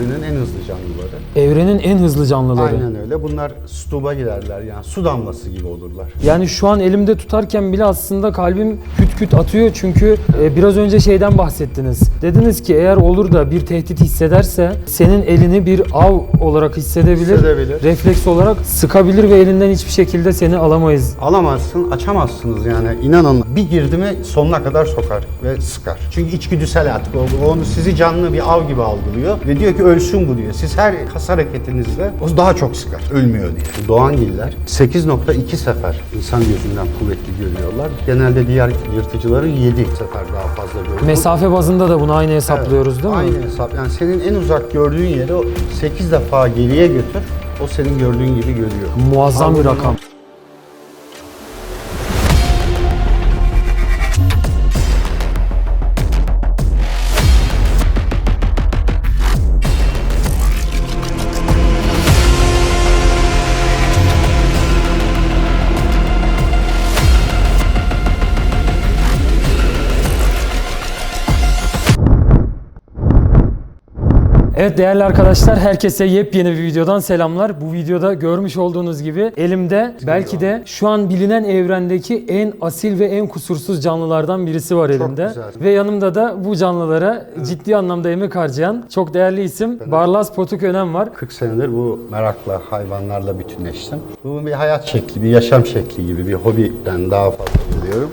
Evrenin en hızlı canlıları. Evrenin en hızlı canlıları. Aynen öyle. Bunlar stuba girerler yani su damlası gibi olurlar. Yani şu an elimde tutarken bile aslında kalbim küt küt atıyor çünkü e, biraz önce şeyden bahsettiniz. Dediniz ki eğer olur da bir tehdit hissederse senin elini bir av olarak hissedebilir, Hissedebilir. refleks olarak sıkabilir ve elinden hiçbir şekilde seni alamayız. Alamazsın, açamazsınız yani. İnanın bir girdi mi sonuna kadar sokar ve sıkar. Çünkü içgüdüsel artık o. Onu sizi canlı bir av gibi algılıyor ve diyor ki ölsün bu diyor. Siz her kas hareketinizde o daha çok sıkar. Ölmüyor diye. Bu Doğangiller 8.2 sefer insan gözünden kuvvetli görüyorlar. Genelde diğer yırtıcıların 7 sefer daha fazla görüyor. Mesafe bazında da bunu aynı hesaplıyoruz değil mi? Aynı hesap. Yani senin en uzak gördüğün yeri o 8 defa geriye götür. O senin gördüğün gibi görüyor. Muazzam bir Ama rakam. Evet değerli arkadaşlar herkese yepyeni bir videodan selamlar. Bu videoda görmüş olduğunuz gibi elimde belki de şu an bilinen evrendeki en asil ve en kusursuz canlılardan birisi var elimde. güzel. Ve yanımda da bu canlılara ciddi anlamda emek harcayan çok değerli isim Barlas Potuk Önem var. 40 senedir bu merakla, hayvanlarla bütünleştim. Bu bir hayat şekli, bir yaşam şekli gibi bir hobiden daha fazla görüyorum.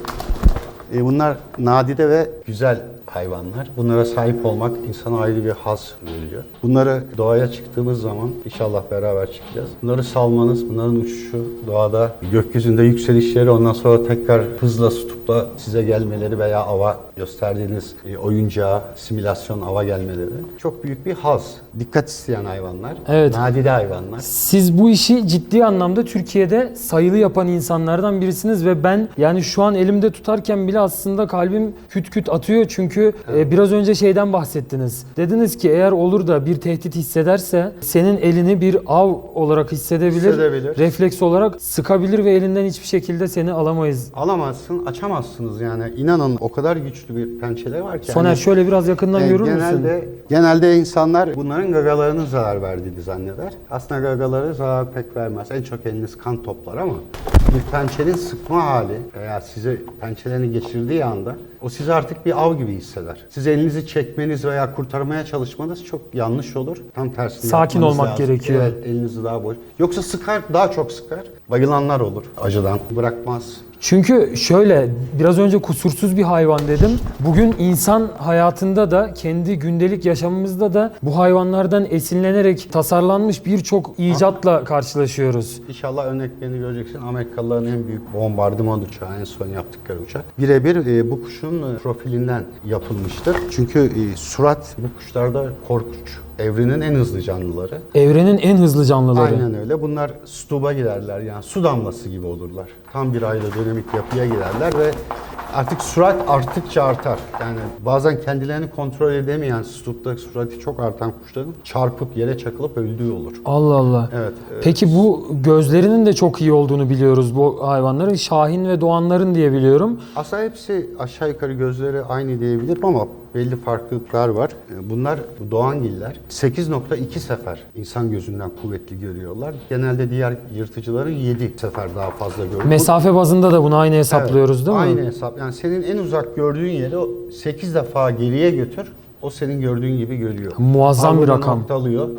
E, bunlar nadide ve güzel hayvanlar. Bunlara sahip olmak insana ayrı bir haz veriyor. Bunları doğaya çıktığımız zaman inşallah beraber çıkacağız. Bunları salmanız, bunların uçuşu, doğada gökyüzünde yükselişleri, ondan sonra tekrar hızla tutupla size gelmeleri veya ava gösterdiğiniz e, oyuncağa, simülasyon ava gelmeleri çok büyük bir haz. Dikkat isteyen hayvanlar, Evet. nadide hayvanlar. Siz bu işi ciddi anlamda Türkiye'de sayılı yapan insanlardan birisiniz ve ben yani şu an elimde tutarken bile aslında kalbim küt küt atıyor çünkü e, biraz önce şeyden bahsettiniz. Dediniz ki eğer olur da bir tehdit hissederse senin elini bir av olarak hissedebilir, Hissedebilir. refleks olarak sıkabilir ve elinden hiçbir şekilde seni alamayız. Alamazsın, açamazsınız yani. İnanın o kadar güçlü bir pençeleri var ki. Soner Hani, şöyle biraz yakından e, görür genelde, müsün? Genelde insanlar bunların gagalarının zarar verdiğini zanneder. Aslında gagaları zarar pek vermez. En çok eliniz kan toplar ama bir pençenin sıkma hali veya size pençelerini geçirdiği anda o sizi artık bir av gibi hisseder. Siz elinizi çekmeniz veya kurtarmaya çalışmanız çok yanlış olur. Tam tersini Sakin olmak lazım. gerekiyor. Evet, elinizi daha boş. Yoksa sıkar, daha çok sıkar. Bayılanlar olur acıdan. Bırakmaz. Çünkü şöyle biraz önce kusursuz bir hayvan dedim. Bugün insan hayatında da kendi gündelik yaşamımızda da bu hayvanlardan esinlenerek tasarlanmış birçok icatla karşılaşıyoruz. İnşallah örneklerini göreceksin. Amerikalıların en büyük bombardıman uçağı, en son yaptıkları uçak. Birebir e, bu kuşun e, profilinden yapılmıştır. Çünkü e, surat bu kuşlarda korkunç. Evrenin en hızlı canlıları. Evrenin en hızlı canlıları. Aynen öyle. Bunlar stuba girerler yani su damlası gibi olurlar. Tam bir aerodinamik yapıya girerler ve artık sürat arttıkça artar. Yani bazen kendilerini kontrol edemeyen stupta sürati çok artan kuşların çarpıp yere çakılıp öldüğü olur. Allah Allah. Evet. Peki bu gözlerinin de çok iyi olduğunu biliyoruz bu hayvanların. Şahin ve Doğanların diye biliyorum. Aslında hepsi aşağı yukarı gözleri aynı diyebilirim ama belli farklılıklar var. E, Bunlar bu doğangiller 8.2 sefer insan gözünden kuvvetli görüyorlar. Genelde diğer yırtıcıların 7 sefer daha fazla görüyor. Mesafe bazında da bunu aynı Evet, hesaplıyoruz değil mi? Aynı hesap. Yani senin en uzak gördüğün yeri o 8 defa geriye götür. O senin gördüğün gibi görüyor. Muazzam bir Avını rakam. noktalıyor.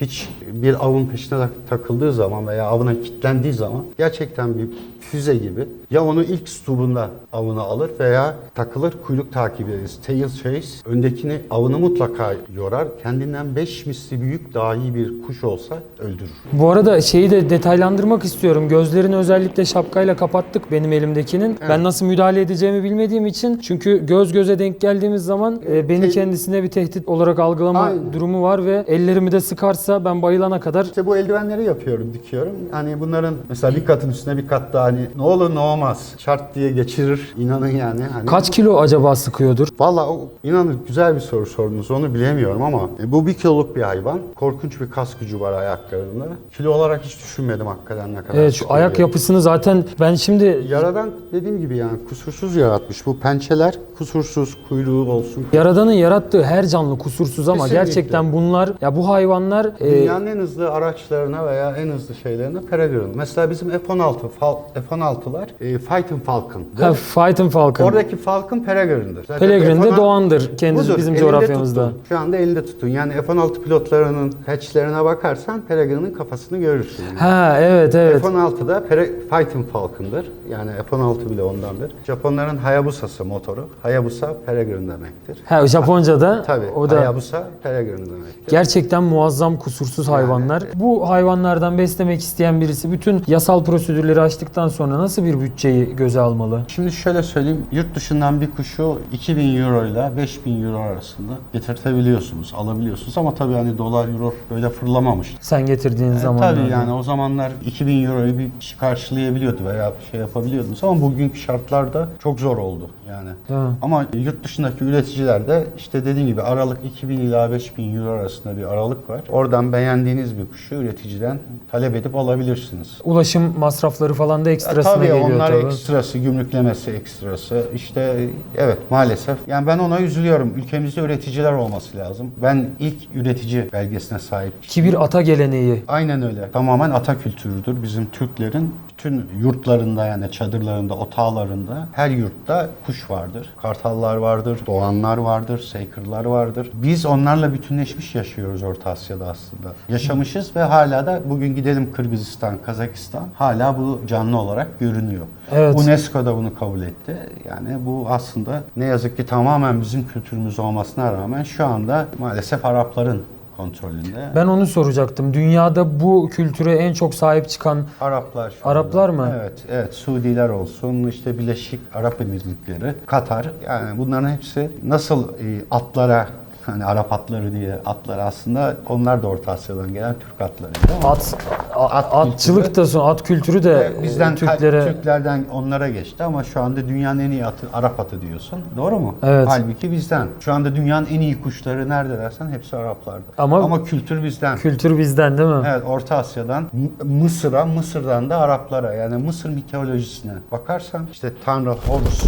Hiç bir avın peşine tak- takıldığı zaman veya avına kilitlendiği zaman gerçekten bir füze gibi ya onu ilk stubunda avını alır veya takılır kuyruk takip ederiz. Tail chase öndekini avını mutlaka yorar. Kendinden 5 misli büyük dahi bir kuş olsa öldürür. Bu arada şeyi de detaylandırmak istiyorum. Gözlerini özellikle şapkayla kapattık benim elimdekinin. Ben nasıl müdahale edeceğimi bilmediğim için. Çünkü göz göze denk geldiğimiz zaman e, beni Te- kendisine bir tehdit olarak algılama Aynen. durumu var ve ellerimi de sıkarsa ben sayılana kadar İşte bu eldivenleri yapıyorum, dikiyorum. Hani bunların mesela bir katın üstüne bir kat daha hani ne olur ne olmaz şart diye geçirir. İnanın yani. Hani kaç kilo acaba sıkıyordur? Valla o inanın güzel bir soru sordunuz onu bilemiyorum ama e, bu bir kiloluk bir hayvan. Korkunç bir kas gücü var ayaklarında. Kilo olarak hiç düşünmedim hakikaten ne kadar. Evet şu ayak diye. yapısını zaten ben şimdi Yaradan dediğim gibi yani kusursuz yaratmış. Bu pençeler kusursuz, kuyruğu olsun. Yaradan'ın yarattığı her canlı kusursuz ama Kesinlikle. gerçekten bunlar ya bu hayvanlar e, Dünyanın en hızlı araçlarına veya en hızlı şeylerine Peregrine. Mesela bizim F-16, Fal- F-16'lar e, Fighting Falcon. ha, Fighting Falcon. Oradaki Falcon Peregrine'dir. Zaten Peregrine de F-16 Doğan'dır kendisi Budur, bizim coğrafyamızda. tutun. Şu anda elinde tutun. Yani F-16 pilotlarının hatchlerine bakarsan Peregrine'in kafasını görürsün. Yani. Ha evet evet. F-16'da Pere- Fighting Falcon'dır. Yani F-16 bile ondandır. Japonların Hayabusa'sı motoru. Hayabusa Peregrine demektir. Ha Japonca'da Tabii. o da Hayabusa Peregrine demektir. gerçekten muazzam kusursuz hayvanlar. Bu hayvanlardan beslemek isteyen birisi bütün yasal prosedürleri açtıktan sonra nasıl bir bütçeyi göze almalı? Şimdi şöyle söyleyeyim. Yurt dışından bir kuşu 2000 euro ile 5000 euro arasında getirtebiliyorsunuz, alabiliyorsunuz. Ama tabii hani dolar, euro böyle fırlamamış. Sen getirdiğin E, zaman. tabii yani o zamanlar 2000 euroyu bir kişi karşılayabiliyordu veya bir şey yapabiliyordunuz ama bugünkü şartlarda çok zor oldu yani. Mi? Ama yurt dışındaki üreticilerde işte dediğim gibi aralık 2000 ila 5000 euro arasında bir aralık var. Oradan beğendiğiniz bir kuşu üreticiden talep edip alabilirsiniz. Ulaşım masrafları falan da Ya ekstrasına tabii geliyor onlar tabii. ekstrası, gümrüklemesi ekstrası. İşte evet maalesef. Yani ben ona üzülüyorum. Ülkemizde üreticiler olması lazım. Ben ilk üretici belgesine sahip. Ki bir ata geleneği. Aynen öyle. Tamamen ata kültürüdür bizim Türklerin. Bütün yurtlarında yani çadırlarında, otağlarında her yurtta kuş vardır. Kartallar vardır, doğanlar vardır, seykırlar vardır. Biz onlarla bütünleşmiş yaşıyoruz Orta Asya'da aslında. Yaşamışız ve hala da bugün gidelim Kırgızistan, Kazakistan hala bu canlı olarak görünüyor. Evet. UNESCO da bunu kabul etti. Yani bu aslında ne yazık ki tamamen bizim kültürümüz olmasına rağmen şu anda maalesef Arapların kontrolünde. Ben onu soracaktım. Dünyada bu kültüre en çok sahip çıkan Araplar şu Araplar anda. mı? Evet, evet. Suudiler olsun, işte Birleşik Arap Emirlikleri, Katar. Yani bunların hepsi nasıl e, atlara hani Arap atları diye atlar aslında onlar da Orta Asya'dan gelen Türk atlarıydı. ama at, At atçılık da son at kültürü de e, bizden e, Türklere Türklerden onlara geçti ama şu anda dünyanın en iyi atı Arap atı diyorsun. Doğru mu? Evet. Halbuki bizden. Şu anda dünyanın en iyi kuşları nerede dersen hepsi Araplarda. Ama- ama kültür bizden. kültür bizden değil mi? Evet Orta Asya'dan M- Mısır'a, Mısır'dan da Araplara yani Mısır mitolojisine bakarsan işte Tanrı Horus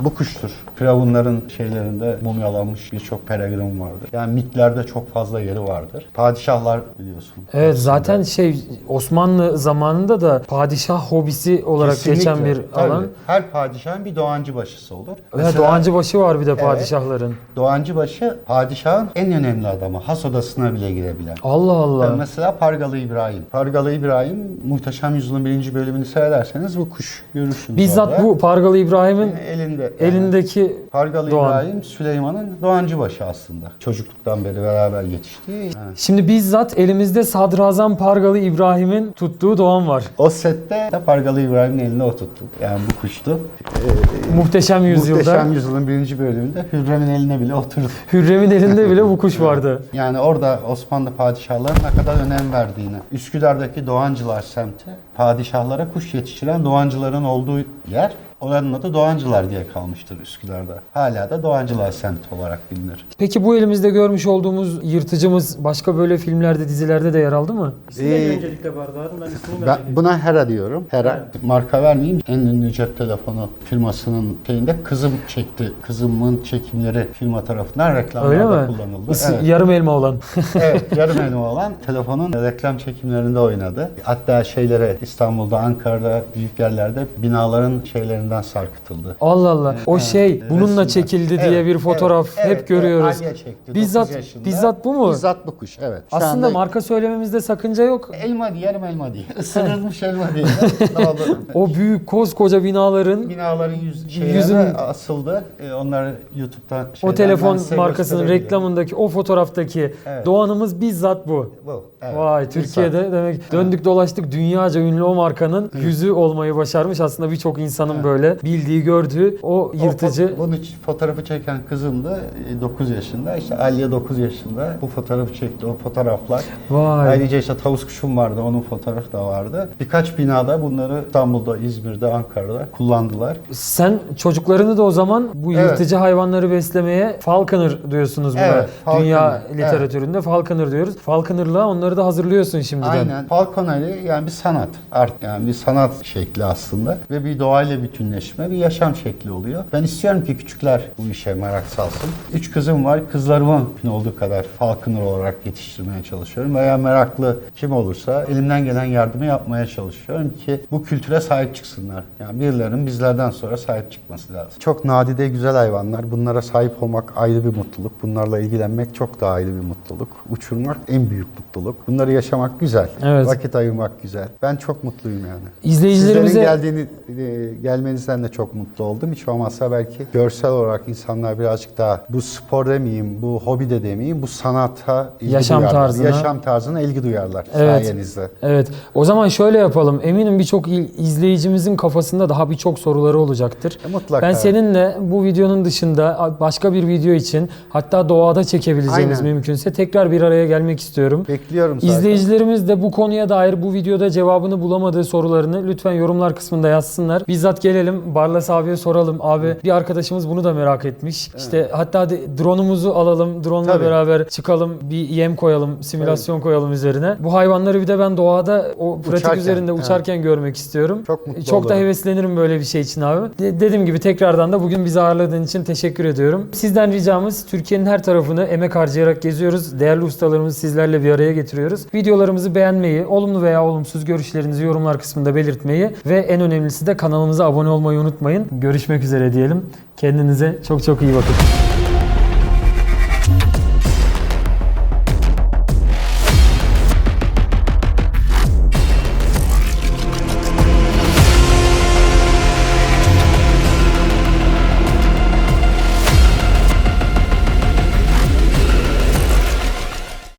bu kuştur. Firavunların şeylerinde mumyalanmış birçok peregrin vardır. Yani mitlerde çok fazla yeri vardır. Padişahlar biliyorsun. Evet aslında. zaten şey Osmanlı zamanında da padişah hobisi olarak Kesinlikle. geçen bir Tabii. alan. Her padişahın bir doğancı başısı olur. Ve Mesela Doğancı başı var bir de padişahların. Doğancı başı padişahın en önemli adamı. Has odasına bile girebilen. Allah Allah. Yani mesela Pargalı İbrahim. Pargalı İbrahim Muhteşem Yüzyılın birinci bölümünü seyrederseniz bu kuş görürsünüz Bizzat orada. bu Pargalı İbrahim'in elinde yani elindeki Pargalı Doğan. İbrahim Süleyman'ın doğancı başı aslında. Çocukluktan beri beraber yetiştiği. Yani Şimdi bizzat elimizde Sadrazam Pargalı İbrahim'in tuttuğu doğan var. O sette de Pargalı İbrahim'in eline o tuttu. Yani bu kuştu. Muhteşem Yüzyılda Muhteşem Yüzyılın birinci bölümünde Hürrem'in eline bile oturdu. Hürrem'in elinde bile bu kuş vardı. Yani orada Osmanlı padişahlarının ne kadar önem verdiğini. Üsküdar'daki Doğancılar semti padişahlara kuş yetiştiren Doğancıların olduğu yer. Oranın adı Doğancılar diye kalmıştır Üsküdar'da. Hala da Doğancılar semti olarak bilinir. Peki bu elimizde görmüş olduğumuz yırtıcımız başka böyle filmlerde, dizilerde de yer aldı mı? İsmi Ee, öncelikle Bardar'ın? Ben ismini Ben buna Hera diyorum. Hera. Marka vermeyeyim. En ünlü cep telefonu firmasının şeyinde kızım çekti. Kızımın çekimleri firma tarafından Öyle reklamlarda mi? kullanıldı. İsmi- Evet. Yarım elma olan. evet, yarım elma olan telefonun reklam çekimlerinde oynadı. Hatta şeylere İstanbul'da, Ankara'da, büyük yerlerde binaların şeylerinden sarkıtıldı. Allah Allah. O şey Evet, bununla resimler. çekildi diye Evet, bir fotoğraf evet, hep evet, görüyoruz. Alya çekti, Bizzat- 9 yaşında. bizzat bu mu? Bizzat bu kuş, evet. Şu Aslında anda marka söylememizde sakınca yok. elma diye, yarım elma diye. Isırılmış elma diye. O büyük koskoca binaların Binaların yüz, Yüzün- asıldı. Ee, onları YouTube'dan o telefon markasının reklamındaki o fotoğraftaki Evet. doğanımız bizzat bu. Bu. Evet. Vay Bizzat. Türkiye'de demek döndük dolaştık dünyaca ünlü o markanın yüzü olmayı başarmış. Aslında birçok insanın böyle böyle bildiği, gördüğü o yırtıcı. O, bunu fotoğrafı çeken kızım da 9 yaşında. İşte Aliye 9 yaşında. Bu fotoğrafı çekti. O fotoğraflar. Vay. Ayrıca işte tavus kuşum vardı. Onun fotoğrafı da vardı. Birkaç binada bunları İstanbul'da, İzmir'de, Ankara'da kullandılar. Sen çocuklarını da o zaman bu Evet. yırtıcı hayvanları beslemeye Falconer diyorsunuz buna. Evet, Falconer. Dünya Evet. literatüründe Falconer diyoruz. Falconer'la onları da hazırlıyorsun şimdiden. Aynen. Falconeri yani bir sanat. Art yani bir sanat şekli aslında. Ve bir doğayla bütünleşme, bir yaşam şekli oluyor. Ben istiyorum ki küçükler bu işe merak salsın. Üç kızım var. Kızlarımı mümkün olduğu kadar Falconer olarak yetiştirmeye çalışıyorum. Veya meraklı kim olursa elimden gelen yardımı yapmaya çalışıyorum ki bu kültüre sahip çıksınlar. Yani birilerinin bizlerden sonra sahip çıkması lazım. Çok nadide güzel hayvanlar. Bunlara sahip olmak ayrı bir mutluluk. Bunlarla ilgilenmek çok daha ayrı bir mutluluk. Uçurmak en büyük mutluluk. Bunları yaşamak güzel. Evet. Vakit ayırmak güzel. Ben çok mutluyum yani. İzleyicilerimize Sizlerin geldiğini, e, gelmenizden de çok mutlu oldum. Hiç olmazsa belki görsel olarak insanlar birazcık daha bu spor demeyeyim, bu hobi de demeyeyim, bu sanata ilgi Yaşam duyarlar. tarzına. Yaşam tarzına ilgi duyarlar Evet. sayenizde. Evet. O zaman şöyle yapalım. Eminim birçok izleyicimizin kafasında daha birçok soruları olacaktır. E, mutlaka. Ben seninle bu videonun dışında başka bir video için hatta doğada çekebileceğimiz Aynen. mümkünse tekrar bir araya gelmek istiyorum. Bekliyorum zaten. İzleyicilerimiz de bu konuya dair bu videoda cevabını bulamadığı sorularını lütfen yorumlar kısmında yazsınlar. Bizzat gelelim Barlas abiye soralım. Abi bir arkadaşımız bunu da merak etmiş. İşte hatta de, drone'umuzu alalım. Drone'la Tabii. beraber çıkalım. Bir yem koyalım, simülasyon koyalım üzerine. Bu hayvanları bir de ben doğada o pratik Uçarken, üzerinde evet. uçarken görmek istiyorum. Çok mutlu Çok da olurum. heveslenirim böyle bir şey için abi. De- dediğim gibi tekrardan da bugün bizi ağırladığın için teşekkür ediyorum. Sizden ricamız Türkiye'nin her tarafını emek harcayarak geziyoruz. Değerli ustalarımızı sizlerle bir araya getiriyoruz. Videolarımızı beğenmeyi, olumlu veya olumsuz görüşlerinizi yorumlar kısmında belirtmeyi ve en önemlisi de kanalımıza abone olmayı unutmayın. Görüşmek üzere diyelim. Kendinize çok çok iyi bakın.